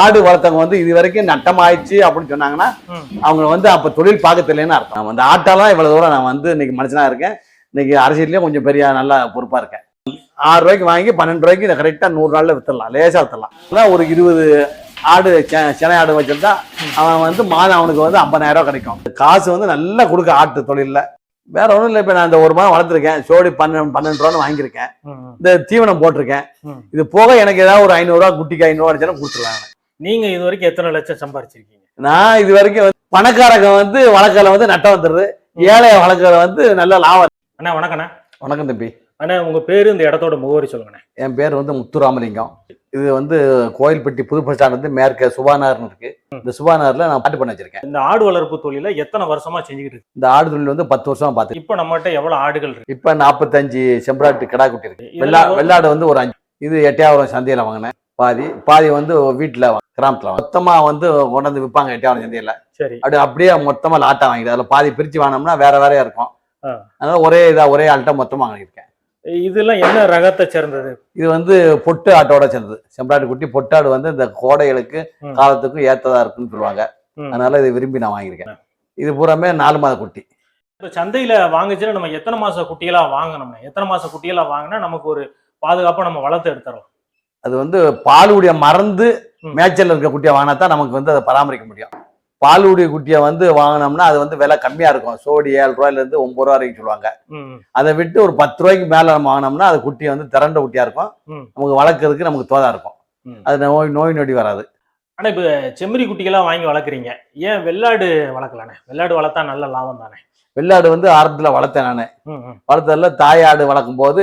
ஆடு வளர்த்தவங்க வந்து இது வரைக்கும் நட்டமாயிடுச்சு அப்படின்னு சொன்னாங்கன்னா. அவங்க வந்து அப்ப தொழில் பார்க்க தெரியலன்னு அர்த்தம் அந்த ஆட்டாலாம் இவ்வளவு தூரம் நான் வந்து இன்னைக்கு மனுஷனா இருக்கேன். இன்னைக்கு அரசியல்லயும் கொஞ்சம் பெரிய நல்லா பொறுப்பா இருக்கேன். ஆறு ரூபாய்க்கு வாங்கி பன்னெண்டு ரூபாய்க்கு இதை கரெக்டா நூறு நாள்ல வித்துடலாம். லேசா வித்துடலாம். அதான் ஒரு இருபது ஆடு செனை ஆடு வச்சிருந்தா அவன் வந்து மாதம் அவனுக்கு வந்து ஐம்பதாயிரம் ரூபாய் கிடைக்கும். காசு வந்து நல்லா கொடுக்க ஆட்டு தொழில்ல. வேற ஒன்றும் இல்லை இப்போ நான் இந்த ஒரு மாதம் வளர்த்துருக்கேன். சோடி பன்னெண்டு பன்னெண்டு ரூபான்னு வாங்கியிருக்கேன். இந்த தீவனம் போட்டிருக்கேன். இது போக எனக்கு ஏதாவது ஒரு ஐநூறுரூவா குட்டிக்கு ஐநூறுவா அடிச்சாலும் கொடுத்துருவேன் நீங்க இது வரைக்கும் எத்தனை லட்சம் சம்பாரிச்சிருக்கீங்க? நான் இது வரைக்கும் பணக்காரங்க வந்து வழக்கில் வந்து நட்டம் வந்துடுது. ஏழை வழக்கில் வந்து நல்ல லாபம். அண்ணா வணக்கண்ணா வணக்கம் தம்பி. அண்ணா உங்க பேரு இந்த இடத்தோட முகவரி சொல்லுங்கண்ணே. என் பேர் வந்து முத்துராமலிங்கம். இது வந்து கோயில்பட்டி புது பஸ் ஸ்டாண்ட் வந்து மேற்க சுபாநகர்னு இருக்கு. இந்த சுபாநகர்ல நான் பாட்டு பண்ண வச்சிருக்கேன். இந்த ஆடு வளர்ப்பு தொழில எத்தனை வருஷமா செஞ்சுக்கிட்டு இருக்கு? இந்த ஆடு தொழில் வந்து பத்து வருஷமா பார்த்து இப்போ நம்மகிட்ட எவ்வளவு ஆடுகள் இருக்கு? இப்ப நாற்பத்தஞ்சு செம்பராட்டு கிடா குட்டி இருக்கு. வெள்ளா வெள்ளாடு வந்து ஒரு அஞ்சு. இது எட்டையாவரம் சந்தையில வாங்கினேன். பாதி பாதி வந்து வீட்டுல கிராமத்துல. மொத்தமா வந்து கொண்டாந்து விற்பாங்க எட்டையாவரம் சந்தையில. சரி. அப்படி அப்படியே மொத்தமா லாட்டா வாங்கிட்டு அதுல பாதி பிரிச்சு வாங்கினோம்னா வேற வேறையா இருக்கும். அதனால ஒரே இதா ஒரே ஆள்கிட்ட மொத்தமா வாங்கியிருக்கேன். இதெல்லாம் என்ன ரகத்தை சேர்ந்தது? இது வந்து பொட்டு ஆட்டோட சேர்ந்தது. செம்பராட்டு குட்டி பொட்டாடு வந்து இந்த கோடைகளுக்கு. காலத்துக்கும் ஏத்ததா இருக்குன்னு சொல்லுவாங்க. அதனால இதை விரும்பி நான் வாங்கியிருக்கேன். இது பூராமே நாலு மாத குட்டி. இப்ப சந்தையில வாங்குச்சுன்னா நம்ம எத்தனை மாச குட்டிகளா வாங்கணும்னா? எத்தனை மாச குட்டிகளா வாங்கினா நமக்கு ஒரு பாதுகாப்பா நம்ம வளர்த்து எடுத்துறோம்? அது வந்து பாலுடைய மறந்து. மேய்ச்சல் இருக்க குட்டியை வாங்கினா தான் நமக்கு வந்து அதை பராமரிக்க முடியும். பாலுடைய குட்டியை வந்து வாங்கினோம்னா அது வந்து விலை கம்மியா இருக்கும். சோடி ஏழு ரூபாயில இருந்து ஒன்பது ரூபா வரைக்கும் சொல்லுவாங்க. அதை விட்டு ஒரு பத்து ரூபாய்க்கு மேல நம்ம வாங்கினோம்னா அது குட்டியை வந்து திரண்ட குட்டியா இருக்கும். நமக்கு வளர்க்கறதுக்கு நமக்கு தோதா இருக்கும். அது நோய் நோய் நொடி வராது. ஆனா இப்ப செம்மறி குட்டிகளா வாங்கி வளர்க்குறீங்க. ஏன் வெள்ளாடு வளர்க்கலானே வெள்ளாடு வளர்த்தா நல்ல லாபம் தானே? வெள்ளாடு வந்து ஆரம்பத்துல வளர்த்தேன் நான். வளர்த்ததுல தாயாடு வளர்க்கும் போது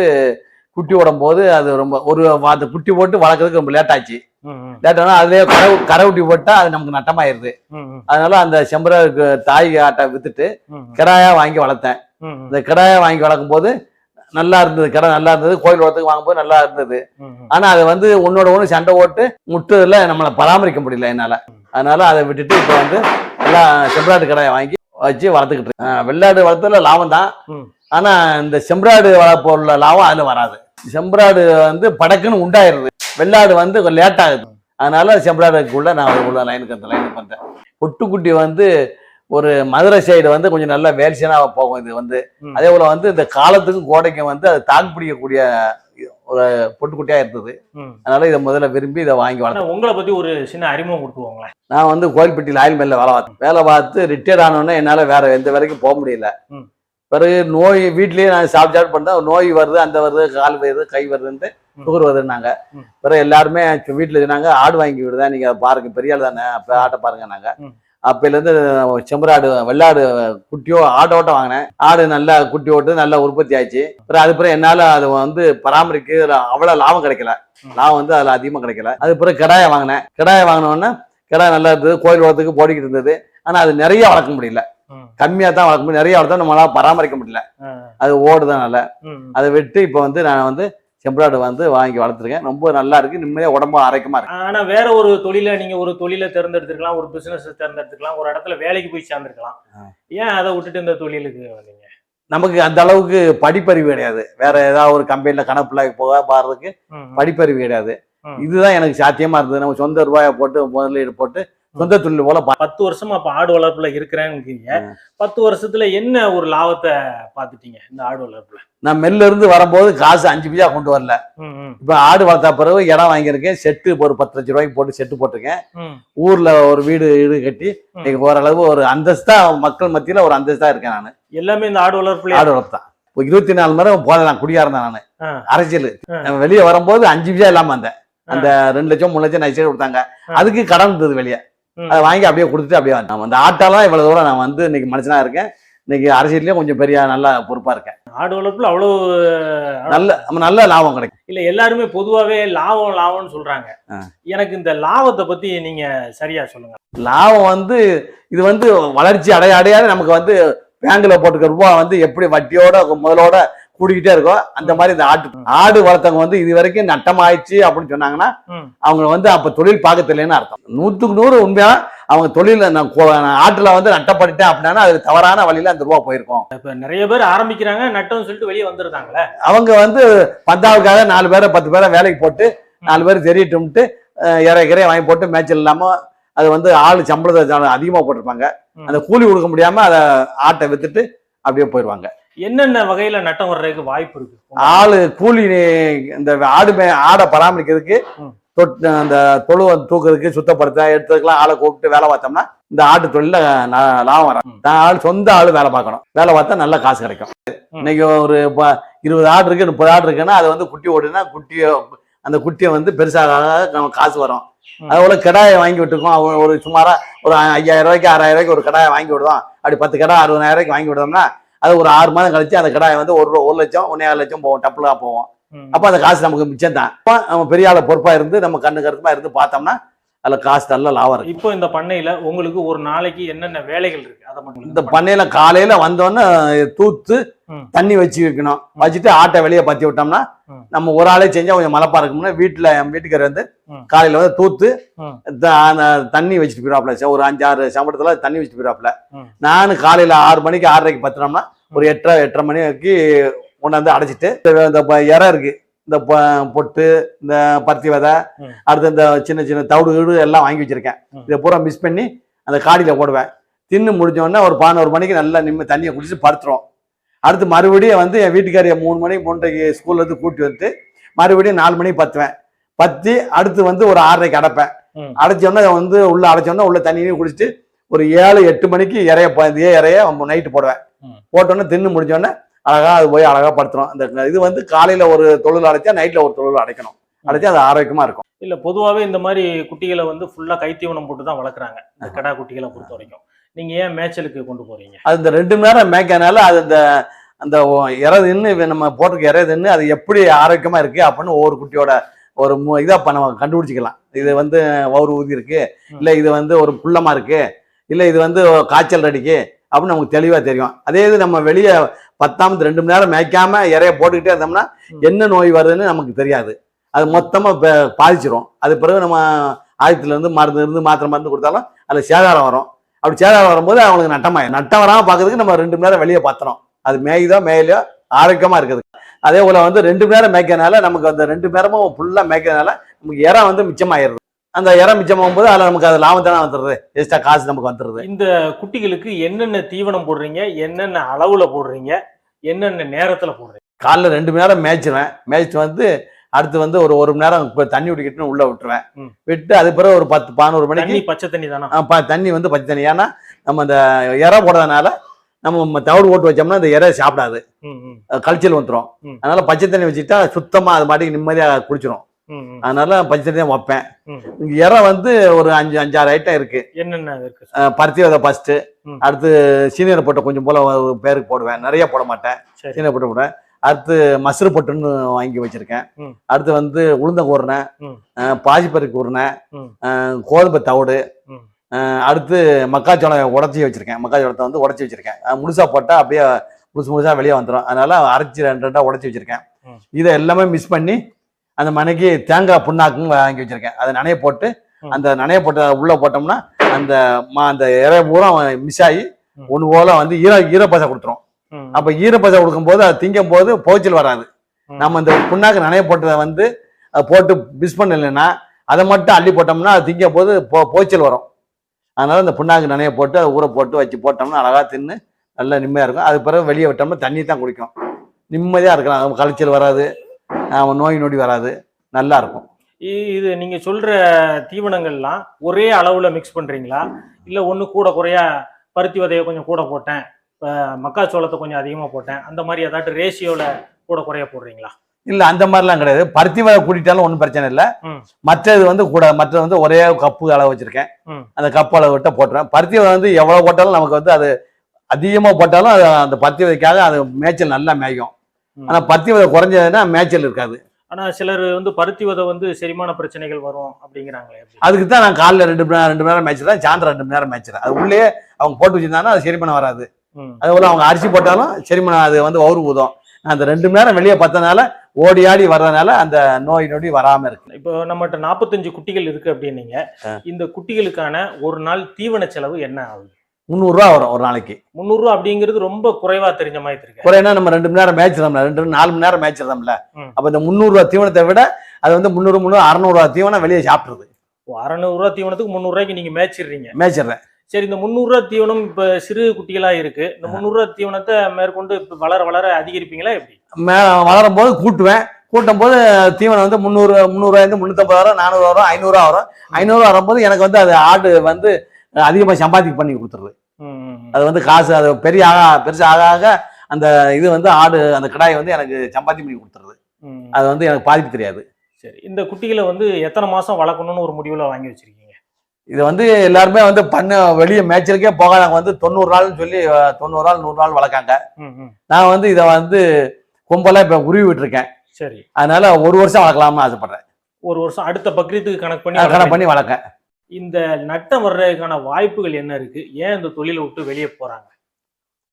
குட்டி விடும் போது அது ரொம்ப ஒரு அந்த குட்டி போட்டு வளர்க்கறதுக்கு ரொம்ப லேட் ஆச்சு. லேட் ஆனால் அதுலேயே கரை கரை குட்டி போட்டா அது நமக்கு நட்டமாயிருது. அதனால அந்த செம்பருக்கு தாய் ஆட்டை வித்துட்டு கிடாயா வாங்கி வளர்த்தேன். இந்த கிடாயா வாங்கி வளர்க்கும் போது நல்லா இருந்தது. கிடா நல்லா இருந்தது. கோயில் வளர்த்துக்கு வாங்கும்போது நல்லா இருந்தது. ஆனா அது வந்து உன்னோட ஒன்று சண்டை ஓட்டு முட்டுறதுல நம்மளை பராமரிக்க முடியல என்னால. அதனால அதை விட்டுட்டு இப்போ வந்து எல்லாம் செம்பராடு கடாயை வாங்கி வச்சு வளர்த்துக்கிட்டு இருக்கேன். வெள்ளாடு வளர்த்ததுல லாபம் தான். ஆனா இந்த செம்பராடு வளர்ப்பு உள்ள லாபம் அதுல வராது. செம்பராடு வந்து படக்குன்னு உண்டாயிருது வெள்ளாடு வந்து கொஞ்சம் லேட் ஆகுது. அதனால செம்பராடுக்குள்ள நான் உள்ள லைனுக்கு அந்த லைனுக்கு வந்தேன் பொட்டுக்குட்டி வந்து ஒரு மதுரை சைடு வந்து கொஞ்சம் நல்ல வேல்சியனா போகும் இது வந்து. அதே போல வந்து இந்த காலத்துக்கும் கோடைக்கும் வந்து அது தாக்கு பிடிக்கக்கூடிய ஒரு பொட்டுக்குட்டியா இருந்தது. அதனால இதை முதல்ல விரும்பி இதை வாங்கி வளர்த்தேன். உங்களை பத்தி ஒரு சின்ன அறிமுகம் கொடுத்துவோங்களேன் நான் வந்து கோயில்பட்டியில் ஆயில் மில்ல வேலை பார்த்தேன் வேலை பார்த்து ரிட்டையர்ட் ஆனோடனே என்னால வேற எந்த வேலைக்கும் போக முடியல. பிறகு நோய் வீட்லயே நான் சாப்பிட்டு சாப்பிட்டு பண்ணேன் நோய் வருது அந்த வருது கால் வருது கை வருதுன்ட்டு. சுகர் வருதுன்னாங்க. பிறகு எல்லாருமே வீட்டில் சொன்னாங்க ஆடு வாங்கி விடுதா நீங்க அதை பாருங்க. பெரிய ஆள் தானே அப்ப ஆட்டை பாருங்க நாங்க ம். அப்பையிலேருந்து செம்பராடு வெள்ளாடு குட்டியோ ஆட்டோட்ட வாங்கினேன். ஆடு நல்லா குட்டி ஓட்டு நல்லா உற்பத்தி ஆச்சு பிறகு அது பிறகு என்னால அதை வந்து பராமரிக்க அவ்வளவு லாபம் கிடைக்கல. லாபம் வந்து அதுல அதிகமா கிடைக்கல. அது பிறகு கிடாயை வாங்கினேன். கிடாயை வாங்கினோடனே கிடாய் நல்லா இருந்தது. கோயில் வளர்த்துக்கு போடிக்கிட்டு இருந்தது. ஆனா அது நிறைய வளர்க்க முடியல. கம்மியா தான் வளர்க்க முடியும். நிறைய வளர்த்தா நம்மளால பராமரிக்க முடியல. அது ஓடுதான் நல்லா ம், அதை விட்டு இப்போ வந்து நான் வந்து செம்பராடு வந்து வாங்கி வளர்த்துருக்கேன். ரொம்ப நல்லா இருக்கு. நிம்மதியா உடம்பு ஆரோக்கியமா இருக்கு. ஆனா வேற ஒரு தொழில நீங்க ஒரு தொழிலை தேர்ந்தெடுத்துக்கலாம் ஒரு பிசினஸ் தேர்ந்தெடுத்துக்கலாம் ஒரு இடத்துல வேலைக்கு போய் சேர்ந்துருக்கலாம். ஏன் அதை விட்டுட்டு இந்த தொழிலுக்கு வந்தீங்க? நமக்கு அந்த அளவுக்கு படிப்பறிவு கிடையாது. வேற ஏதாவது ஒரு கம்பெனில கணக்குல போக பாடுறதுக்கு படிப்பறிவு கிடையாது. இதுதான் எனக்கு சாத்தியமா இருந்தது. நம்ம சொந்த ரூபாயை போட்டு முதலீடு போட்டு சொந்த தொழில் போல பத்து வருஷமா இப்ப ஆடு வளர்ப்புல இருக்கிறேன்னு. பத்து வருஷத்துல என்ன ஒரு லாபத்தை பாத்துட்டீங்க இந்த ஆடு வளர்ப்புல? நான் மெல்ல இருந்து வரும்போது காசு அஞ்சு பைசா கொண்டு வரல. இப்ப ஆடு வளர்த்தா பிறகு இடம் வாங்கியிருக்கேன். செட்டு ஒரு பத்து லட்ச ரூபாய்க்கு போட்டு செட்டு போட்டிருக்கேன். ஊர்ல ஒரு வீடு வீடு கட்டி. இன்னைக்கு ஓரளவு ஒரு அந்தஸ்தா மக்கள் மத்தியில ஒரு அந்தஸ்தா இருக்கேன் நான். எல்லாமே இந்த ஆடு வளர்ப்புல ஆடு வளர்த்தான் இப்போ இருபத்தி நாலு மணி நேரம் போதை நான் குடியா இருந்தேன் நான். அரசியல். வெளியே வரும்போது அஞ்சு பைசா இல்லாம வந்தேன். அந்த ரெண்டு லட்சம் மூணு லட்சம் நைசே கொடுத்தாங்க. அதுக்கு கடன் இருந்தது வெளியே. அதை வாங்கி அப்படியே கொடுத்துட்டு அப்படியே வந்தேன். அந்த ஆட்டாலாம் இவ்வளவு தூரம் நான் வந்து இன்னைக்கு மனுஷனா இருக்கேன். இன்னைக்கு அரசியல்லயும் கொஞ்சம் பெரிய நல்லா பொறுப்பா இருக்கேன். ஆடு வளர்ப்புல அவ்வளவு நல்ல நம்ம நல்ல லாபம் கிடைக்கும். இல்ல எல்லாருமே பொதுவாவே லாபம் லாபம்னு சொல்றாங்க. எனக்கு இந்த லாபத்தை பத்தி நீங்க சரியா சொல்லுங்க. லாபம் வந்து இது வந்து வளர்ச்சி அடைய அடையாது. நமக்கு வந்து பேங்க்ல போட்டுக்க ரூபா வந்து எப்படி வட்டியோட முதலோட கூடிக்கிட்டே இருக்கும் அந்த மாதிரி இந்த ஆட்டு ஆடு வளர்த்தவங்க வந்து இது வரைக்கும் நட்டமாயிடுச்சு அப்படின்னு சொன்னாங்கன்னா. அவங்க வந்து அப்ப தொழில் பார்க்க தெரியலன்னு அர்த்தம். நூத்துக்கு நூறு உண்மையா அவங்க தொழில நான் ஆட்டுல வந்து நட்டப்பட்டுட்டேன் அப்படின்னா அது தவறான வழியில அந்த ரூபா போயிருக்கும். இப்ப நிறைய பேர் ஆரம்பிக்கிறாங்க நட்டம்னு சொல்லிட்டு வெளியே வந்துருந்தாங்களே அவங்க வந்து பத்தாவுக்காக நாலு பேரை பத்து பேரை வேலைக்கு போட்டு நாலு பேர் தெரியட்டும்ட்டு இறை இறைய வாங்கி போட்டு மேய்ச்சல் இல்லாம அது வந்து ஆள் சம்பளத்தை அதிகமா போட்டிருப்பாங்க. அந்த கூலி கொடுக்க முடியாம அதை ஆட்டை வித்துட்டு அப்படியே போயிடுவாங்க என்னென்ன வகையில நட்டம் வர்றதுக்கு வாய்ப்பு இருக்கு? ஆளு கூலி இந்த ஆடு மே ஆடை பராமரிக்கிறதுக்கு அந்த தொழுவ தூக்குறதுக்கு சுத்தப்படுத்த எடுத்ததுக்கெல்லாம் ஆளை கூப்பிட்டு வேலை பார்த்தோம்னா இந்த ஆட்டு தொழில லாபம் வரும். நான் ஆள் சொந்த ஆளு வேலை பார்க்கணும். வேலை பார்த்தா நல்ல காசு கிடைக்கும். இன்னைக்கு ஒரு இருபது ஆடு இருக்கு முப்பது ஆடு இருக்குன்னா அது வந்து குட்டி ஓடுனா குட்டியை அந்த குட்டியை வந்து பெருசாக நம்ம காசு வரும். அதுபோல கிடாயை வாங்கி விட்டுருக்கோம். ஒரு சுமாரா ஒரு ஐயாயிரம் ரூபாய்க்கு ஆறாயிரம் ரூபாய்க்கு ஒரு கிடாயை வாங்கி விடுவோம் அப்படி பத்து கடை அறுபதாயிரம் ரூபாய்க்கு வாங்கி விடுவோம்னா அது ஒரு ஆறு மாதம் கழிச்சு அந்த கிடாயை வந்து ஒரு ஒரு லட்சம் ஒன்னே லட்சம் போவோம் டப்புலா போவோம். அப்ப அந்த காசு நமக்கு மிச்சம் தான் அப்ப நம்ம பெரிய ஆளை பொறுப்பா இருந்து நம்ம கண்ணு கருத்துமா இருந்து பார்த்தோம்னா அதுல காசு நல்ல லாபம் இருக்கு. இப்போ இந்த பண்ணையில உங்களுக்கு ஒரு நாளைக்கு என்னென்ன வேலைகள் இருக்கு? அதை மட்டும் இந்த பண்ணையில காலையில வந்தோடனே தூத்து. தண்ணி வச்சு வைக்கணும். வச்சுட்டு ஆட்டை வெளியே பத்தி விட்டோம்னா. நம்ம ஒரு ஆளே செஞ்சா கொஞ்சம் மலப்பா இருக்கும்னா வீட்டுல என் வீட்டுக்காரர் வந்து. காலையில வந்து தூத்து தண்ணி வச்சுட்டு போயிடாப்ல ஒரு அஞ்சாறு சம்பளத்துல தண்ணி வச்சுட்டு போயிடாப்ல ம். நானும் காலையில ஆறு மணிக்கு ஆறரைக்கு பத்துனோம்னா ஒரு எட்டரை எட்டரை மணிக்கு கொண்டாந்து அடைச்சிட்டு இந்த இறை இருக்கு. இந்த பொட்டு இந்த பருத்தி விதை. அடுத்து இந்த சின்ன சின்ன தவிடு வீடு எல்லாம் வாங்கி வச்சிருக்கேன். இதை பூரா மிஸ் பண்ணி அந்த காடியில போடுவேன் தின்னு முடிஞ்ச உடனே ஒரு பதினோரு மணிக்கு நல்லா நிம்ம தண்ணியை குடிச்சிட்டு படுத்துரும் அடுத்து மறுபடியும் வந்து என் வீட்டுக்காரிய மூணு மணி மூன்றரைக்கு ஸ்கூல்ல இருந்து கூட்டி வந்து மறுபடியும் நாலு மணிக்கு பத்துவேன் பத்தி அடுத்து வந்து ஒரு ஆறரைக்கு அடைப்பேன் ம். அடைச்சோடனே வந்து உள்ள அடைச்சோடனே உள்ள தண்ணியும் குடிச்சிட்டு ஒரு ஏழு எட்டு மணிக்கு இறைய இதே இறைய நைட்டு போடுவேன். போட்டோன்னே தின்னு முடிஞ்சோடனே அழகா அது போய் அழகா படுத்துரும் அந்த இது வந்து காலையில ஒரு தொழில் அடைச்சா நைட்ல ஒரு தொழில் அடைக்கணும். அடைச்சா அது ஆரோக்கியமா இருக்கும். இல்ல பொதுவாவே இந்த மாதிரி குட்டிகளை வந்து ஃபுல்லா கைத்தீவனம் போட்டு தான் வளர்க்குறாங்க. இந்த கடா குட்டிகளை பொறுத்த வரைக்கும். நீங்க ஏன் மேய்ச்சலுக்கு கொண்டு போறீங்க? அது இந்த ரெண்டு மணி நேரம் மேய்க்கனால அது இந்த அந்த இறை தின்னு நம்ம போட்டிருக்க இறை தின்னு அது எப்படி ஆரோக்கியமா இருக்கு அப்படின்னு ஒவ்வொரு குட்டியோட ஒரு மு- இதா இப்ப நம்ம கண்டுபிடிச்சிக்கலாம். இது வந்து வவுறு ஊதி இருக்கு. இல்ல இது வந்து ஒரு புள்ளமா இருக்கு. இல்ல இது வந்து காய்ச்சல் அடிக்கு அப்படின்னு நமக்கு தெளிவா தெரியும். அதே இது நம்ம வெளியே பத்தாமத்து ரெண்டு மணி நேரம் மேய்க்காம இறைய போட்டுக்கிட்டே இருந்தோம்னா. என்ன நோய் வருதுன்னு நமக்கு தெரியாது. அது மொத்தமா ப- பாதிச்சிரும். அது பிறகு நம்ம ஆயுதத்துல இருந்து மருந்து இருந்து மாத்திரை மருந்து கொடுத்தாலும் அதுல சேதாரம் வரும். அப்படி சேதாரம் வரும்போது அவங்களுக்கு நட்டமாயிடும் நட்டம் வராம பார்க்கறதுக்கு நம்ம ரெண்டு மணி நேரம் வெளியே பத்துறோம் அது மேயுதோ மேயலையோ ஆரோக்கியமா இருக்குது. அதே போல வந்து ரெண்டு மணி நேரம் மேய்க்கறனால நமக்கு அந்த ரெண்டு மணி நேரமும் ஃபுல்லா மேய்க்கறதுனால நமக்கு இறை வந்து மிச்சமாயிருது அந்த இறை மிச்சமாகும் போது அதுல நமக்கு அது லாபம் தானே வந்துடுது. எக்ஸ்ட்ரா காசு நமக்கு வந்துடுது. இந்த குட்டிகளுக்கு என்னென்ன தீவனம் போடுறீங்க? என்னென்ன அளவுல போடுறீங்க? என்னென்ன நேரத்துல போடுறீங்க? காலைல ரெண்டு மணி நேரம் மேய்ச்சிருவேன். மேய்ச்சிட்டு வந்து அடுத்து வந்து ஒரு ஒரு மணி நேரம் இப்ப தண்ணி குடிக்கிட்டுன்னு உள்ள விட்டுருவேன். விட்டு அது பிறகு ஒரு பத்து பதினோரு மணிக்கு தண்ணி பச்சை தண்ணி தானா? தண்ணி வந்து பச்சை தண்ணி. ஏன்னா நம்ம அந்த இறை போடுறதுனால நம்ம தவிடு ஓட்டு வச்சோம்னா இந்த இறை சாப்பிடாது. கழிச்சல் வந்துடும். அதனால பச்சை தண்ணி வச்சுட்டா சுத்தமா அது மாட்டிக்கு நிம்மதியா குடிச்சிரும். ம், ம், அதனால பச்சை தண்ணி தான் வைப்பேன். இங்க இறை வந்து ஒரு அஞ்சு அஞ்சாறு ஐட்டம் இருக்கு. என்னென்ன இருக்கு? பருத்தி விதை ஃபர்ஸ்ட். அடுத்து சீனியர் பொட்டை கொஞ்சம் போல பேருக்கு போடுவேன். நிறைய போட மாட்டேன். சீனியர் பொட்டை போடுவேன். அடுத்து மசுறு பொட்டுன்னு வாங்கி வச்சிருக்கேன். அடுத்து வந்து உளுந்த. பாசிப்பருப்பு கூறினை ம். கோதுமை தவிடு அடுத்து மக்காச்சோளம் உடச்சி வச்சிருக்கேன். மக்காச்சோளத்தை வந்து உடச்சி வச்சிருக்கேன். முழுசா போட்டா அப்படியே முழுசு முழுசா வெளியே வந்துடும் அதனால அரைச்சி ரெண்டு ரெண்டா உடச்சி வச்சிருக்கேன். இதை எல்லாமே மிஸ் பண்ணி அந்த மனைக்கு தேங்காய் புண்ணாக்கும் வாங்கி வச்சிருக்கேன். அதை நனைய போட்டு. அந்த நனைய போட்ட உள்ள போட்டோம்னா அந்த மா- அந்த இறை பூரா மிஸ் ஆகி. ஒன்று போல வந்து ஈர ஈரப்பசை கொடுத்துரும். ம், அப்ப ஈரப்பசை கொடுக்கும்போது அது திங்கும் போது போச்சல் வராது. நம்ம இந்த புண்ணாக்கு நனைய போட்டதை வந்து போட்டு மிஸ் பண்ணலைன்னா அதை மட்டும் அள்ளி போட்டோம்னா அது திங்கும் போது போ போச்சல் வரும். அதனால இந்த புண்ணாக்கு நனைய போட்டு அதை ஊற போட்டு வச்சு போட்டோம்னா அழகா தின்னு நல்லா நிம்மதியா இருக்கும். அது பிறகு வெளியே விட்டோம்னா தண்ணி தான் குடிக்கும். நிம்மதியா இருக்கலாம். களைச்சல் வராது. நோய் நொடி வராது. நல்லா இருக்கும் இ- இது நீங்க சொல்ற தீவனங்கள்லாம் ஒரே அளவுல மிக்ஸ் பண்றீங்களா? இல்ல ஒண்ணு கூட குறையா பருத்தி விதைய கொஞ்சம் கூட போட்டேன் மக்காச்சோளத்தை கொஞ்சம் அதிகமா போட்டேன் அந்த மாதிரி ஏதாட்டும் ரேஷியோல கூட குறைய போடுறீங்களா? இல்ல அந்த மாதிரிலாம் கிடையாது. பருத்தி வகை கூட்டிட்டாலும் ஒன்றும் பிரச்சனை இல்லை. மற்றது வந்து கூட மற்றது வந்து ஒரே கப்பு அளவு வச்சிருக்கேன். அந்த கப்பு அளவு விட்ட போட்டுருவேன். பருத்தி வகை வந்து எவ்வளவு போட்டாலும் நமக்கு வந்து அது அதிகமா போட்டாலும் அது அந்த பருத்தி விதைக்காக அது மேய்ச்சல் நல்லா மேயும். ஆனா பருத்தி விதை குறைஞ்சதுன்னா மேய்ச்சல் இருக்காது. ஆனா சிலர் வந்து பருத்தி விதை வந்து செரிமான பிரச்சனைகள் வரும் அப்படிங்கிறாங்களே? அதுக்கு தான் நான் காலைல ரெண்டு மணி நேரம் ரெண்டு மணி நேரம் மேய்ச்சிடுறேன் சாயந்தரம் ரெண்டு மணி நேரம் மேய்ச்சிடுறேன் அது உள்ளே அவங்க போட்டு வச்சிருந்தாங்கன்னா அது செரிமானம் வராது. அதுபோல அவங்க அரிசி போட்டாலும் செரிமானம் அது வந்து வவுறு ஊதும். அந்த ரெண்டு மணி நேரம் வெளியே பார்த்தனால ஓடி ஆடி வர்றதுனால அந்த நோய் நொடி வராம இருக்கு. இப்போ நம்மகிட்ட நாற்பத்தஞ்சு குட்டிகள் இருக்கு அப்படின்னீங்க. இந்த குட்டிகளுக்கான ஒரு நாள் தீவன செலவு என்ன ஆகுது? முந்நூறுரூவா வரும் ஒரு நாளைக்கு. முந்நூறுரூவா அப்படிங்கிறது ரொம்ப குறைவா தெரிஞ்ச மாதிரி இருக்கு. குறைனா நம்ம ரெண்டு மணி நேரம் மேய்ச்சிடோம்ல ரெண்டு நாலு மணி நேரம் மேய்ச்சிடோம்ல ம். அப்ப இந்த முந்நூறுரூவா தீவனத்தை விட அது வந்து முந்நூறு முந்நூறு அறநூறுவா தீவனம் வெளியே சாப்பிட்ருது அறநூறுவா தீவனத்துக்கு முந்நூறுவாய்க்கு நீங்க மேய்ச்சிடுறீங்க மேய்ச்சிடுறேன் சரி இந்த முந்நூறுரூவா தீவனம் இப்ப சிறு குட்டிகளா இருக்கு. இந்த முந்நூறுரூவா தீவனத்தை மேற்கொண்டு இப்ப வளர வளர அதிகரிப்பீங்களா எப்படி? மே வளரும் போது கூட்டுவேன். கூட்டும் போது தீவனம் வந்து முந்நூறு முந்நூறுவாயிருந்து முந்நூற்றம்பது வரும் நானூறு வரும் ஐநூறுரூவா வரும். ஐநூறுரூவா வரும்போது எனக்கு வந்து அது ஆடு வந்து அதிகமாக சம்பாதிக்க பண்ணி கொடுத்துருது. அது வந்து காசு அது பெரிய ஆக பெருசு ஆக ஆக அந்த இது வந்து ஆடு அந்த கிடாய் வந்து எனக்கு சம்பாத்தி பண்ணி கொடுத்துருது. அது வந்து எனக்கு பாதிப்பு தெரியாது. சரி. இந்த குட்டிகளை வந்து எத்தனை மாசம் வளர்க்கணும்னு ஒரு முடிவுல வாங்கி வச்சிருக்கீங்க? இது வந்து எல்லாருமே வந்து பண்ண வெளியே மேய்ச்சலுக்கே போகாதவங்க வந்து தொண்ணூறு நாள்னு சொல்லி தொண்ணூறு நாள் நூறு நாள் வளர்க்காங்க. நான் வந்து இதை வந்து கொம்பெல்லாம் இப்போ உருவி விட்டுருக்கேன் சரி. அதனால ஒரு வருஷம் வளர்க்கலாம்னு ஆசைப்படுறேன். ஒரு வருஷம் அடுத்த பக்ரீத்துக்கு கணக்கு பண்ணி கணக்கு. பண்ணி வளர்க்கேன். இந்த நட்டம் வர்றதுக்கான வாய்ப்புகள் என்ன இருக்கு ஏன் இந்த தொழிலை விட்டு வெளியே போறாங்க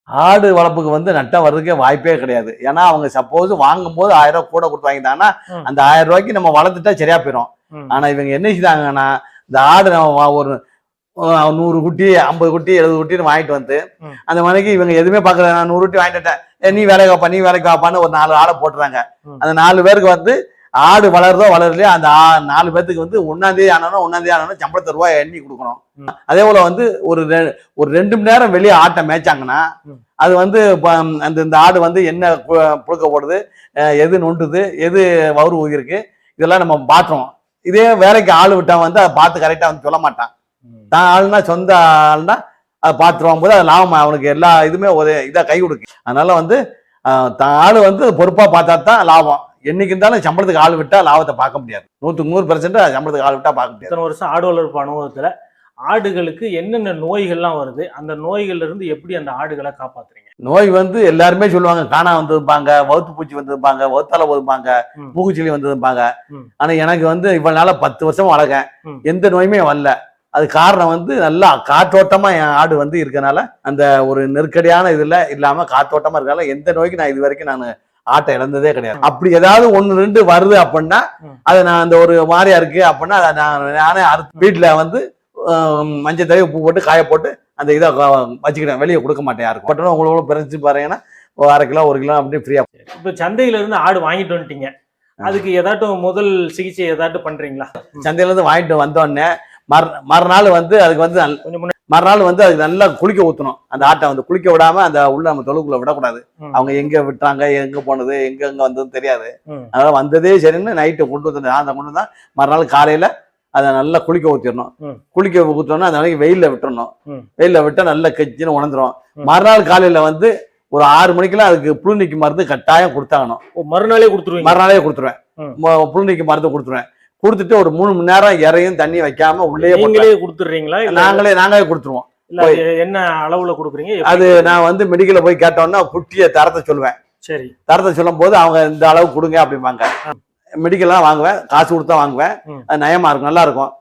ஆடு வளர்ப்புக்கு வந்து நட்டம் வர்றதுக்கே வாய்ப்பே கிடையாது ஏன்னா அவங்க சப்போஸ் வாங்கும்போது ஆயிரம் ரூபாய் கூட கொடுத்து வாங்கிட்டாங்கன்னா. அந்த ஆயிரம் ரூபாய்க்கு நம்ம வளர்த்துட்டா சரியா போயிடும். ஆனா இவங்க என்ன செய்தாங்கன்னா இந்த ஆடு நம்ம ஒரு நூறு குட்டி ஐம்பது குட்டி எழுபது குட்டின்னு வாங்கிட்டு வந்து. அந்த மணிக்கு இவங்க எதுவுமே பார்க்கல நான் நூறு குட்டி வாங்கிட்டேன் ஏ, நீ வேலைக்கு வாப்பா நீ வேலைக்கு வாப்பான்னு ஒரு நாலு ஆடை போட்டுறாங்க. அந்த நாலு பேருக்கு வந்து ஆடு வளருதோ வளரலையோ அந்த நாலு பேத்துக்கு வந்து ஒன்னாந்தேதி ஆனாலும் ஒன்னாந்தேதி ஆனாலும் சம்பளத்தை ரூபாய் எண்ணி கொடுக்கணும். அதே போல வந்து ஒரு ஒரு ரெண்டு மணி நேரம் வெளியே ஆட்டை மேய்ச்சாங்கன்னா. அது வந்து அந்த இந்த ஆடு வந்து என்ன புழுக்க போடுது எது நொண்டுது எது வவுறு ஊகிருக்கு இதெல்லாம் நம்ம பாட்டுறோம் இதே வேலைக்கு ஆள் விட்டா வந்து அதை பார்த்து கரெக்டாக வந்து சொல்ல மாட்டான். தான் ஆளுனா சொந்த ஆள்னா அதை பார்த்துட்டு வரும்போது அது லாபம் அவனுக்கு எல்லா இதுவுமே ஒரு இதாக கை கொடுக்கு அதனால வந்து தான் ஆள் வந்து பொறுப்பாக பார்த்தா தான் லாபம் என்னைக்கு இருந்தாலும் சம்பளத்துக்கு ஆள் விட்டா லாபத்தை பார்க்க முடியாது. நூற்றுக்கு நூறு பெர்சென்ட் சம்பளத்துக்கு ஆள் விட்டா பார்க்க முடியாது. இத்தனை வருஷம் ஆடு வளர்ப்பு அனுபவத்துல ஆடுகளுக்கு என்னென்ன நோய்கள்லாம் வருது அந்த நோய்கள்ல இருந்து எப்படி அந்த ஆடுகளை காப்பாத்துறீங்க? நோய் வந்து எல்லாருமே சொல்லுவாங்க. காணா வந்திருப்பாங்க வவுத்து பூச்சி வந்திருப்பாங்க வவுத்தால வந்திருப்பாங்க ம். மூக்குச்செலி வந்திருப்பாங்க. ஆனா எனக்கு வந்து இவ்வளவு நாளா பத்து வருஷம் வளர்க்கேன். எந்த நோயுமே வரல. அது காரணம் வந்து நல்லா காற்றோட்டமா என் ஆடு வந்து இருக்கனால அந்த ஒரு நெருக்கடியான இதுல இல்லாம காற்றோட்டமா இருக்கனால எந்த நோய்க்கு நான் இது வரைக்கும் நான் ஆட்டை இழந்ததே கிடையாது. அப்படி ஏதாவது ஒண்ணு ரெண்டு வருது அப்படின்னா. அது நான் அந்த ஒரு மாதிரியா இருக்கு அப்படின்னா அதை நான் நானே வீட்டுல வந்து மஞ்சள் தடவி உப்பு போட்டு காய போட்டு அந்த இதை வச்சுக்கிட்டேன். வெளியே கொடுக்க மாட்டேன் யாருக்கும். பட்டணும் உங்களுக்கு பிரிச்சு பாருங்கன்னா அரை கிலோ ஒரு கிலோ அப்படி ஃப்ரீயா இப்ப சந்தையில இருந்து ஆடு வாங்கிட்டு வந்துட்டீங்க. அதுக்கு ஏதாட்டும் முதல் சிகிச்சை ஏதாட்டும் பண்றீங்களா? சந்தையில இருந்து வாங்கிட்டு வந்தோடனே மறு மறுநாள் வந்து அதுக்கு வந்து கொஞ்சம் மறுநாள் வந்து அதுக்கு நல்லா குளிக்க ஊத்தணும். அந்த ஆட்டை வந்து குளிக்க விடாம அந்த உள்ள நம்ம தொழுக்குள்ள விடக்கூடாது. அவங்க எங்க விட்டாங்க எங்க போனது எங்க எங்க வந்ததுன்னு தெரியாது. அதனால வந்ததே சரின்னு நைட்டு கொண்டு வந்து அந்த கொண்டு தான் மறுநாள் காலையில அதை நல்லா குளிக்க ஊத்திடணும். ம். குளிக்க ஊத்தோம்னா அந்த நாளைக்கு வெயில்ல விட்டுறணும். வெயில்ல விட்டா நல்லா கெச்சின்னு உணர்ந்துரும். ம். மறுநாள் காலையில வந்து ஒரு ஆறு மணிக்கெல்லாம் அதுக்கு புழுநீக்கி மருந்து கட்டாயம் கொடுத்தாகணும். மறுநாளே கொடுத்துருவீங்க? மறுநாளே கொடுத்துருவேன். புழுநீக்கி மருந்து கொடுத்துருவேன். கொடுத்துட்டு ஒரு மூணு மணி நேரம் இறையும் தண்ணி வைக்காம உள்ளே நீங்களே கொடுத்துடுறீங்களா? நாங்களே நாங்களே கொடுத்துருவோம். என்ன அளவுல கொடுக்குறீங்க? அது நான் வந்து மெடிக்கல்ல போய் கேட்டோன்னா குட்டியை தரத்தை சொல்லுவேன். சரி. தரத்தை சொல்லும் போது அவங்க இந்த அளவு கொடுங்க அப்படிம்பாங்க. மெடிக்கல்லாம் வாங்குவேன். காசு கொடுத்தா வாங்குவேன். அது நயமா இருக்கும் நல்லா இருக்கும்.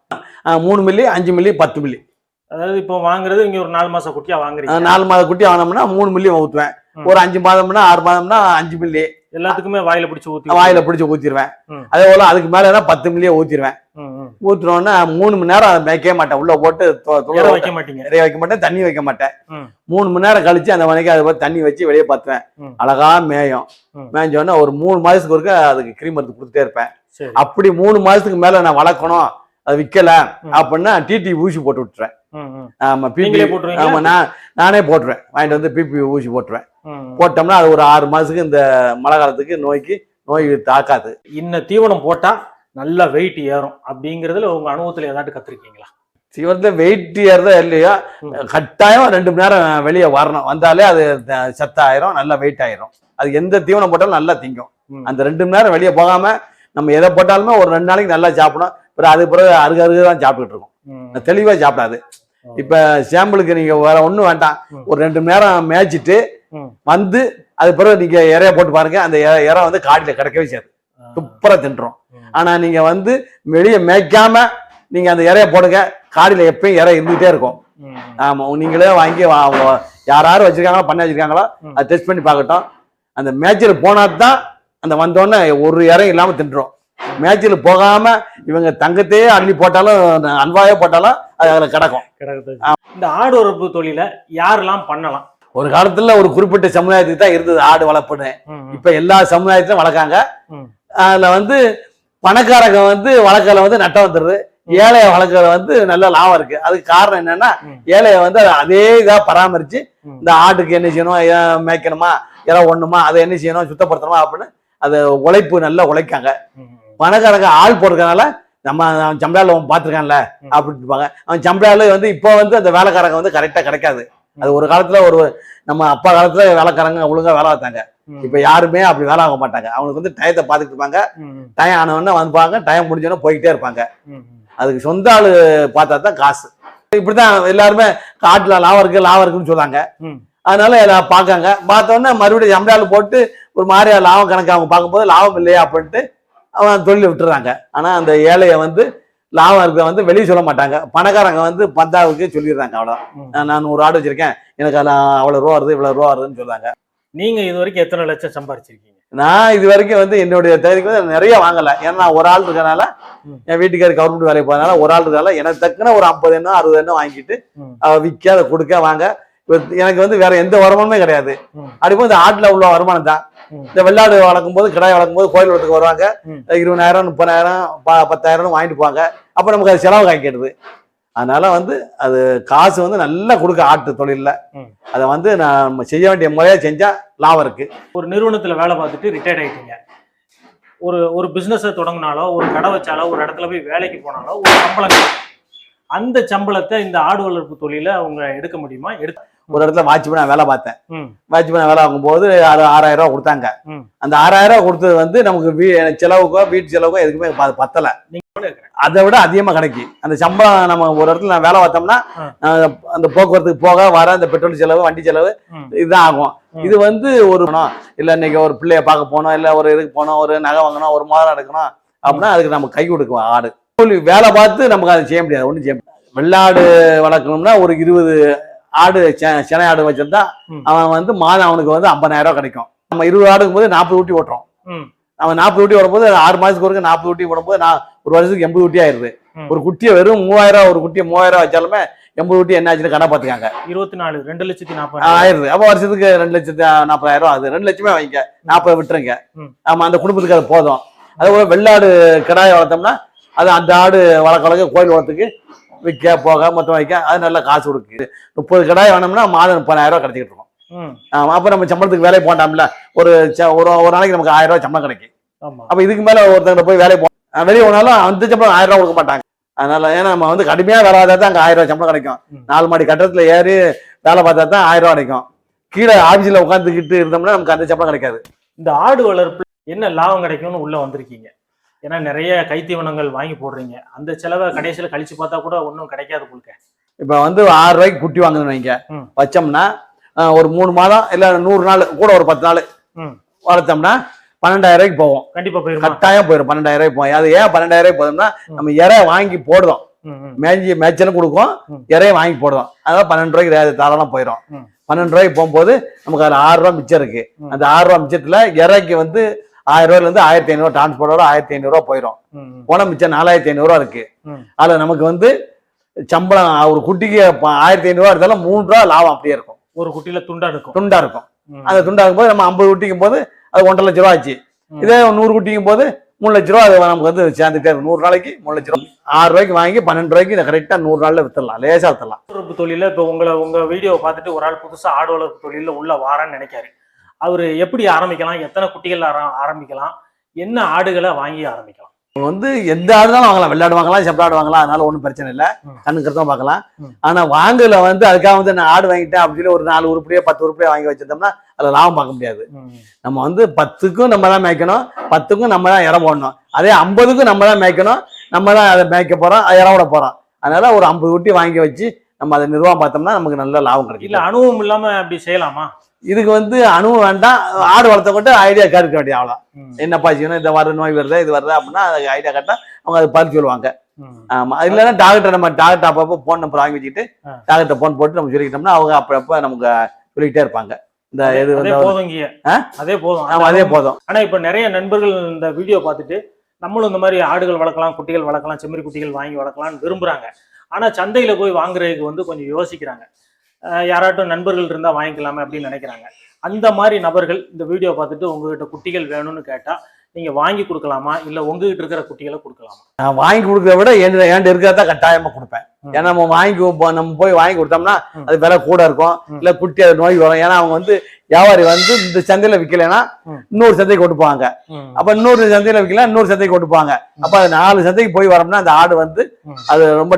மூணு மில்லி அஞ்சு மில்லி பத்து மில்லி அதாவது இப்போ வாங்குறது இங்க ஒரு நாலு மாசம் குட்டியா வாங்குறீங்க. நாலு மாத குட்டி வாங்கினோம்னா மூணு மில்லி ஊற்றுவேன். ஒரு அஞ்சு மாதம்னா ஆறு மாதம்னா அஞ்சு மில்லி எல்லாத்துக்குமே வாயில பிடிச்சு ஊத்தி வாயில பிடிச்சி ஊத்திடுவேன். அதே போல அதுக்கு மேலனா பத்து மில்லியே ஊத்திடுவேன். ஊத்துனோன்னா மூணு மணி நேரம் அதை மேய்க்கவே மாட்டேன் உள்ள போட்டு வைக்க மாட்டீங்க நிறைய வைக்க மாட்டேன் தண்ணி வைக்க மாட்டேன். மூணு மணி நேரம் கழிச்சு அந்த மணிக்கு அதை தண்ணி வச்சு வெளியே பார்த்துவேன். அழகா மேயும். மேய்ஞ்சோன்னா ஒரு மூணு மாதத்துக்கு ஒருக்க அதுக்கு கிரீம் மருந்து கொடுத்துட்டே இருப்பேன் அப்படி மூணு மாதத்துக்கு மேல நான் வளர்க்கணும் அது விற்கல. அப்படின்னா டிடி ஊசி போட்டு விட்டுறேன். ஆமா பிபி நீங்களே போட்டுருவீங்களா? ஆமா நான் நானே போட்டுருவேன் வாங்கிட்டு வந்து பிபி ஊசி போட்டுருவேன். போட்டோம்னா அது ஒரு ஆறு மாசத்துக்கு இந்த மழை காலத்துக்கு நோய்க்கு நோய் தாக்காது இன்ன தீவனம் போட்டா நல்ல வெயிட் ஏறும் அப்படிங்கறதுல உங்க அனுபவத்துல ஏதாட்டு கத்திருக்கீங்களா சிவத்துல வெயிட் ஏறதோ இல்லையோ. கட்டாயம் ரெண்டு மணி நேரம் வெளியே வரணும் வந்தாலே அது சத்தாயிரும் நல்லா வெயிட் ஆயிரும் அது எந்த தீவனம் போட்டாலும் நல்லா திங்கும். அந்த ரெண்டு மணி நேரம் வெளியே போகாம நம்ம எதை போட்டாலுமே ஒரு ரெண்டு நாளைக்கு நல்லா சாப்பிடும் பிறகு அது பிறகு அருகு அருகு தான் சாப்பிட்டுட்டு இருக்கும் ம். தெளிவா சாப்பிடாது. இப்ப சாம்பிளுக்கு நீங்க வேற ஒண்ணும் வேண்டாம். ஒரு ரெண்டு மணி நேரம் மேய்ச்சிட்டு. வந்து அது பிறகு நீங்க இறைய போட்டு பாருங்க அந்த இறை- வந்து காடியில கிடைக்கவே செய்யாது. துப்புரா தின்றோம். ஆனா நீங்க வந்து வெளியே மேய்க்காம நீங்க அந்த இறைய போடுங்க காடியில எப்பயும் இறை இருந்துகிட்டே இருக்கும் ம். ஆமா நீங்களே வாங்கி யார் யார் வச்சிருக்காங்களோ பண்ண வச்சிருக்காங்களோ. அதை டெஸ்ட் பண்ணி பார்க்கட்டும் அந்த மேய்ச்சல் போனா தான் அந்த வந்தோடனே ஒரு இறை இல்லாம தின்றோம் மேய்ச்சல் போகாம இவங்க தங்கத்தையே அள்ளி போட்டாலும் அல்வாயே போட்டாலும் அது அதுல கிடக்கும். இந்த ஆடு வளர்ப்பு தொழில யாரெல்லாம் பண்ணலாம் ஒரு காலத்துல ஒரு குறிப்பிட்ட சமுதாயத்துக்கு தான் இருந்தது ஆடு வளர்ப்புன்னு. இப்ப எல்லா சமுதாயத்திலும் வளர்க்காங்க. அதுல வந்து பணக்காரங்க வந்து வளர்க்கல வந்து நட்டம் வந்துடுது ஏழைய வளர்க்கல வந்து நல்ல லாபம் இருக்கு அதுக்கு காரணம் என்னன்னா. ஏழைய வந்து அதே இதா பராமரிச்சு. இந்த ஆட்டுக்கு என்ன செய்யணும் மேய்க்கணுமா யாரோ ஒண்ணுமா அதை என்ன செய்யணும் சுத்தப்படுத்தணுமா அப்படின்னு அது உழைப்பு நல்லா உழைக்காங்க. பணக்காரங்க ஆள் போடுறதுனால நம்ம அவன் சம்பளால அவன் பார்த்துருக்கான்ல இருப்பாங்க அவன் சம்பளால வந்து இப்போ வந்து அந்த வேலைக்காரங்க வந்து கரெக்டா கிடைக்காது. அது ஒரு காலத்துல ஒரு நம்ம அப்பா காலத்துல வேலைக்காரங்க ஒழுங்கா வேலை பார்த்தாங்க. ம். இப்ப யாருமே அப்படி வேலை ஆக மாட்டாங்க. அவங்களுக்கு வந்து டயத்தை பார்த்துட்டு இருப்பாங்க. டயம் ஆனவொடனே வந்துப்பாங்க. டயம் முடிஞ்சோடனே போய்கிட்டே இருப்பாங்க. அதுக்கு சொந்த ஆளு பார்த்தா தான் காசு. இப்படிதான் எல்லாருமே காட்டுல லாபம் இருக்கு லாபம் இருக்குன்னு சொல்றாங்க. ம். அதனால எல்லாம் பார்க்காங்க. பார்த்தோன்னே மறுபடியும் சம்பளால் போட்டு ஒரு மாதிரியா லாபம் கணக்கு அவங்க பார்க்கும்போது லாபம் இல்லையா அப்படின்ட்டு அவன் தொழிலை விட்டுறாங்க. ஆனா அந்த ஏழையை வந்து லாபம் இருக்க வந்து வெளியே சொல்ல மாட்டாங்க. பணக்காரங்க வந்து பந்தாவுக்கு சொல்லிடுறாங்க அவ்வளோ. நான் ஒரு ஆடு வச்சிருக்கேன். எனக்கு அதில் அவ்வளோ ரூபா வருது இவ்வளோ ரூபா வருதுன்னு சொல்றாங்க. நீங்க இது வரைக்கும் எத்தனை லட்சம் சம்பாரிச்சிருக்கீங்க? நான் இது வரைக்கும் வந்து என்னுடைய தேதிக்கு வந்து நிறைய வாங்கல. ஏன்னா நான் ஒரு ஆள் இருக்கனால. என் வீட்டுக்காரி கவர்மெண்ட் வேலைக்கு போறதுனால ஒரு ஆள் இருக்கனால எனக்கு தக்குன ஒரு ஐம்பது எண்ணம் அறுபது எண்ணம் வாங்கிட்டு விற்க அதை கொடுக்க வாங்க. எனக்கு வந்து வேற எந்த வருமானமே கிடையாது. ம். அப்படிப்போ இந்த ஆட்டுல உள்ள வருமானம் தான். இந்த வெள்ளாடு வளர்க்கும் போது கிடாய் வளர்க்கும் போது கோயில் வளத்துக்கு வருவாங்க. இருபதாயிரம் முப்பதாயிரம் ப- பத்தாயிரம் வாங்கிட்டு போவாங்க. அப்ப நமக்கு அது செலவு காய்க்கிறது. அதனால வந்து அது காசு வந்து நல்லா கொடுக்க ஆட்டு தொழில்ல. அதை வந்து நம்ம செய்ய வேண்டிய முறையா செஞ்சா லாபம் இருக்கு. ஒரு நிறுவனத்துல வேலை பார்த்துட்டு ரிட்டையர்ட் ஆயிட்டீங்க. ஒரு ஒரு பிசினஸை தொடங்கினாலோ ஒரு கடை வச்சாலோ ஒரு இடத்துல போய் வேலைக்கு போனாலோ ஒரு சம்பளம். அந்த சம்பளத்தை இந்த ஆடு வளர்ப்பு தொழில அவங்க எடுக்க முடியுமா? எடுத்து ஒரு இடத்துல வாட்ச்மேனா வேலை பார்த்தேன். வாட்ச்மேன் வேலை பார்க்கும்போது ஆறு ஆறாயிரம் ரூபா கொடுத்தாங்க. அந்த ஆறாயிரம் ரூபா கொடுத்தது வந்து நமக்கு செலவுக்கோ வீட்டு செலவுக்கோ எதுக்குமே பத்தல. அதை விட அதிகமா கிடைக்கும் அந்த சம்பளம் நம்ம ஒரு இடத்துல நான் வேலை பார்த்தோம்னா அந்த போக்குவரத்துக்கு போக வர அந்த பெட்ரோல் செலவு வண்டி செலவு. இதுதான் ஆகும். இது வந்து ஒரு இல்ல இன்னைக்கு ஒரு பிள்ளைய பார்க்க போனோம் இல்ல ஒரு இதுக்கு போனோம் ஒரு நகை வாங்கணும் ஒரு மோதிரம் எடுக்கணும் அப்படின்னா அதுக்கு நம்ம கை கொடுக்கும் ஆடு. வேலை பார்த்து நமக்கு அதை செய்ய முடியாது ஒன்றும் செய்ய முடியாது. வெள்ளாடு வளர்க்கணும்னா ஒரு இருபது ஆடு செனை ஆடு வச்சிருந்தா. அவன் வந்து மாதம் அவனுக்கு வந்து ஐம்பதாயிரம் ரூபாய் கிடைக்கும். நம்ம இருபது ஆடுக்கும் போது நாற்பது ஊட்டி ஓட்டுறோம். அவன் நாற்பது ஊட்டி வரும்போது ஆறு மாசத்துக்கு ஒருக்க நாற்பது ஊட்டி போடும்போது நான் ஒரு வருஷத்துக்கு எண்பது ஊட்டி ஆயிருது. ஒரு குட்டியை வெறும் மூவாயிரம் ஒரு குட்டியை மூவாயிரம் வச்சாலுமே எண்பது ஊட்டி என்ன ஆச்சுன்னு கடை பார்த்துக்காங்க. இருபத்தி நாலு ரெண்டு லட்சத்தி நாற்பது ஆயிருது அப்போ வருஷத்துக்கு ரெண்டு லட்சத்து நாற்பதாயிரம் ஆகுது. ரெண்டு லட்சமே வாங்கிக்க. நாற்பது விட்டுருங்க. ஆமா அந்த குடும்பத்துக்கு அது போதும். அதே போல வெள்ளாடு கிடாயை வளர்த்தோம்னா அது அந்த ஆடு வளர்க்க வளர்க்க கோயில் வளர்த்துக்கு விற்க போக மொத்தம் வைக்க அது நல்ல காசு கொடுக்குது. முப்பது கிடாய் வேணும்னா மாதம் முப்பதாயிரம் ரூபாய் கிடைச்சிக்கிட்டு இருக்கும். அப்ப நம்ம சம்பளத்துக்கு வேலைக்கு போட்டாம்ல ஒரு ஒரு ஒரு நாளைக்கு நமக்கு ஆயிரம் ரூபாய் சம்பளம் கிடைக்கும். அப்ப இதுக்கு மேல ஒருத்தங்கிட்ட போய் வேலைக்கு போ வெளியே போனாலும் அந்த சம்பளம் ஆயிரம் ரூபாய் கொடுக்க மாட்டாங்க. அதனால ஏன்னா நம்ம வந்து கடுமையா வேலை பார்த்தா தான் அங்க ஆயிரம் ரூபாய் சம்பளம் கிடைக்கும். நாலு மாடி கட்டடத்துல ஏறி வேலை பார்த்தா தான் ஆயிரம் ரூபாய் கிடைக்கும். கீழே ஆபீஸ்ல உட்காந்துக்கிட்டு இருந்தோம்னா நமக்கு அந்த சம்பளம் கிடைக்காது. இந்த ஆடு வளர்ப்பு என்ன லாபம் கிடைக்கும்னு உள்ள வந்திருக்கீங்க? ஏன்னா நிறைய கைத்தீவனங்கள் வாங்கி போடுறீங்க. அந்த செலவை கடைசியில கழிச்சு பார்த்தா கூட ஒன்றும் கிடைக்காது உங்களுக்கு. இப்ப வந்து ஆறு ரூபாய்க்கு குட்டி வாங்கணும்னு வைங்க. வச்சோம்னா ஒரு மூணு மாதம் இல்ல நூறு நாள் கூட ஒரு பத்து நாள். வளர்த்தோம்னா பன்னெண்டாயிரம் ரூபாய்க்கு போவோம் கண்டிப்பா போயிருமா. கட்டாயம் போயிடும் பன்னெண்டாயிரம் ரூபாய்க்கு போகும். அது ஏன் பன்னெண்டாயிரம் ரூபாய்க்கு போதும்னா நம்ம இறை வாங்கி போடுறோம். ம், ம். மேய்ஞ்சி மேய்ச்சலும் கொடுக்கும். இறைய வாங்கி போடுவோம் அதாவது பன்னெண்டு ரூபாய்க்கு தாராளமா போயிடும். பன்னெண்டு ரூபாய்க்கு போகும்போது நமக்கு அதுல ஆறு ரூபா மிச்சம் இருக்கு. அந்த ஆறு ரூபா மிச்சத்துல இறைக்கு வந்து ஆயிரம் ரூபாயில இருந்து ஆயிரத்தி ஐநூறு டிரான்ஸ்போர்ட் ஆயிரத்தி ஐநூறு ரூபா போயிடும். போன மிச்சம் நாலாயிரத்தி ஐநூறு ரூபா இருக்கு. அதுல நமக்கு வந்து சம்பளம் ஒரு குட்டிக்கு ஆயிரத்தி ஐநூறு ரூபா இருந்தாலும் மூணு ரூபா லாபம் அப்படியே இருக்கும். ஒரு குட்டியில துண்டா இருக்கும். துண்டா இருக்கும். அந்த துண்டா இருக்கும்போது நம்ம ஐம்பது குட்டிக்கும் போது அது ஒன்றரை லட்ச ரூபா ஆச்சு. இதே நூறு குட்டிக்கும் போது மூணு லட்ச ரூபா அது நமக்கு வந்து சேர்ந்துட்டே இருக்கும். நூறு நாளைக்கு மூணு லட்ச ரூபா. ஆறு ரூபாய்க்கு வாங்கி பன்னெண்டு ரூபாய்க்கு இதை கரெக்டா நூறு நாள்ல வித்துடலாம். லேசா வித்துடலாம். தொழில இப்போ உங்களை உங்க வீடியோ பார்த்துட்டு ஒரு ஆள் புதுசா ஆடு வளர்ப்பு தொழில உள்ள வாரான்னு நினைக்காரு. அவரு எப்படி ஆரம்பிக்கலாம்? எத்தனை குட்டிகள் ஆர- ஆரம்பிக்கலாம்? என்ன ஆடுகளை வாங்கி ஆரம்பிக்கலாம்? வந்து எந்த ஆடுனாலும் வாங்கலாம்? வெள்ளாடு வாங்கலாம் செப்பலாடு வாங்கலாம்? அதனால ஒன்றும் பிரச்சனை இல்லை. கண்ணுக்கு தான் பார்க்கலாம். ம். ஆனா வாங்கல வந்து அதுக்காக வந்து நான் ஆடு வாங்கிட்டேன் அப்படின்னு ஒரு நாலு உருப்படியோ பத்து உருப்படியோ வாங்கி வச்சிருந்தோம்னா அதுல லாபம் பார்க்க முடியாது. நம்ம வந்து பத்துக்கும் நம்ம தான் மேய்க்கணும். பத்துக்கும் நம்ம தான் இடம் போடணும். அதே ஐம்பதுக்கும் நம்ம தான் மேய்க்கணும். நம்ம தான் அதை மேய்க்க போறோம். அது இடம் விட போறோம். அதனால ஒரு ஐம்பது குட்டி வாங்கி வச்சு நம்ம அதை நிர்வாகம் பார்த்தோம்னா நமக்கு நல்ல லாபம் இல்ல கிடைக்கும் அனுபவம் இல்லாம அப்படி செய்யலாமா? இதுக்கு வந்து அனுபவம் வேண்டாம் ஆடு வளர்த்த கொண்டு ஐடியா கேட்க வேண்டிய அவ்வளோ. என்னப்பா செய்யணும் இந்த வர நோய் வருதா இது வருதா அப்படின்னா அதுக்கு ஐடியா கேட்டா அவங்க அதை பார்த்து சொல்லுவாங்க. ஆமா இல்லைன்னா டாக்டர் நம்ம டாக்டர் அப்பப்போ ஃபோன் நம்பர் வாங்கி வச்சுக்கிட்டு ஆ. டாக்டர் ஃபோன் போட்டு நம்ம சொல்லிக்கிட்டோம்னா அவங்க அப்பப்ப நமக்கு சொல்லிக்கிட்டே இருப்பாங்க. இந்த இது அதே வந்து? அதே போதும். ஆமா அதே போதும். ஆனா இப்ப நிறைய நண்பர்கள் இந்த வீடியோ பார்த்துட்டு நம்மளும் இந்த மாதிரி ஆடுகள் வளர்க்கலாம் குட்டிகள் வளர்க்கலாம் செம்மறி குட்டிகள் வாங்கி வளர்க்கலாம்னு விரும்புறாங்க. ஆனா சந்தையில போய் வாங்குறதுக்கு வந்து கொஞ்சம் யோசிக்கிறாங்க. யாராட்டும் நண்பர்கள் இருந்தால் வாங்கிக்கலாமே அப்படின்னு நினைக்கிறாங்க. அந்த மாதிரி நபர்கள் இந்த வீடியோ பார்த்துட்டு உங்ககிட்ட குட்டிகள் வேணும்னு கேட்டால் நீங்க வாங்கி கொடுக்கலாமா இல்ல உங்ககிட்ட இருக்கிற குட்டிகளை கொடுக்கலாமா நான் வாங்கி கொடுக்கறத விட என் என்கிட்ட இருக்கிறத கட்டாயமா கொடுப்பேன். ஏன்னா நம்ம வாங்கி நம்ம போய் வாங்கி கொடுத்தோம்னா. அது விலை கூட இருக்கும். இல்ல குட்டி அது நோய் வரும் ஏன்னா அவங்க வந்து வியாபாரி வந்து இந்த சந்தையில விற்கலைன்னா. இன்னொரு சந்தைக்கு கொடுப்பாங்க. அப்ப இன்னொரு சந்தையில விற்கலாம் இன்னொரு சந்தைக்கு கொடுப்பாங்க அப்ப அது நாலு சந்தைக்கு போய் வரோம்னா அந்த ஆடு வந்து. அது ரொம்ப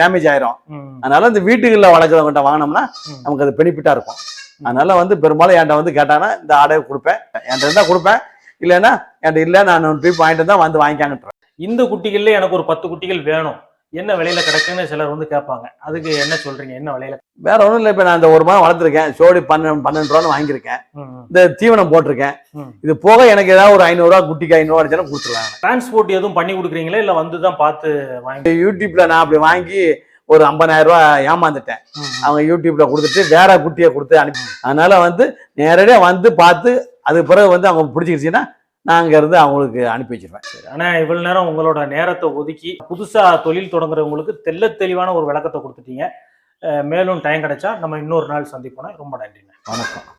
டேமேஜ் ஆயிரும். அதனால இந்த வீட்டுகளில் வளர்க்குறவங்ககிட்ட வாங்கினோம்னா நமக்கு அது பெனிஃபிட்டா இருக்கும் அதனால வந்து பெரும்பாலும் என்கிட்ட வந்து கேட்டாங்கன்னா இந்த ஆடை கொடுப்பேன் என்கிட்ட இருந்தா கொடுப்பேன் இல்லைன்னா என்கிட்ட இல்லை நான் ட்ரிப் வாங்கிட்டு தான் வந்து வாங்கிக்காங்கன்றேன் இந்த குட்டிகள்ல எனக்கு ஒரு பத்து குட்டிகள் வேணும். என்ன விலையில கிடைக்குன்னு சிலர் வந்து கேட்பாங்க. அதுக்கு என்ன சொல்றீங்க? என்ன விலையில வேற ஒன்றும் இல்லை இப்போ நான் இந்த ஒரு மாதம் வளர்த்துருக்கேன். சோடி பன்னெண்டு பன்னெண்டு ரூபான்னு வாங்கியிருக்கேன். இந்த தீவனம் போட்டிருக்கேன். இது போக எனக்கு ஏதாவது ஒரு ஐநூறுரூவா குட்டிக்கு ஐநூறுவா அடிச்சாலும் கொடுத்துருவேன் டிரான்ஸ்போர்ட் எதுவும் பண்ணி கொடுக்குறீங்களா? இல்ல வந்து தான் பார்த்து வாங்கி யூடியூப்ல நான் அப்படி வாங்கி ஒரு 50000 ரூபாய் ஏமாந்துட்டேன். அவங்க யூடியூப்ல கொடுத்துட்டு வேற குட்டியை கொடுத்து அனுப்பி அதனால வந்து நேரடியா வந்து பார்த்து அது பிறகு வந்து அவங்க பிடிச்சிக்கிச்சுன்னா நான் அங்க இருந்து அவங்களுக்கு அனுப்பி வச்சிருவேன். ஆனா இவ்வளவு நேரம் உங்களோட நேரத்தை ஒதுக்கி புதுசா தொழில் தொடங்குறவங்களுக்கு தெள்ள தெளிவான ஒரு விளக்கத்தை கொடுத்துட்டீங்க. மேலும் டைம் கிடைச்சா நம்ம இன்னொரு நாள் சந்திப்போம். ரொம்ப நன்றிங்க வணக்கம்.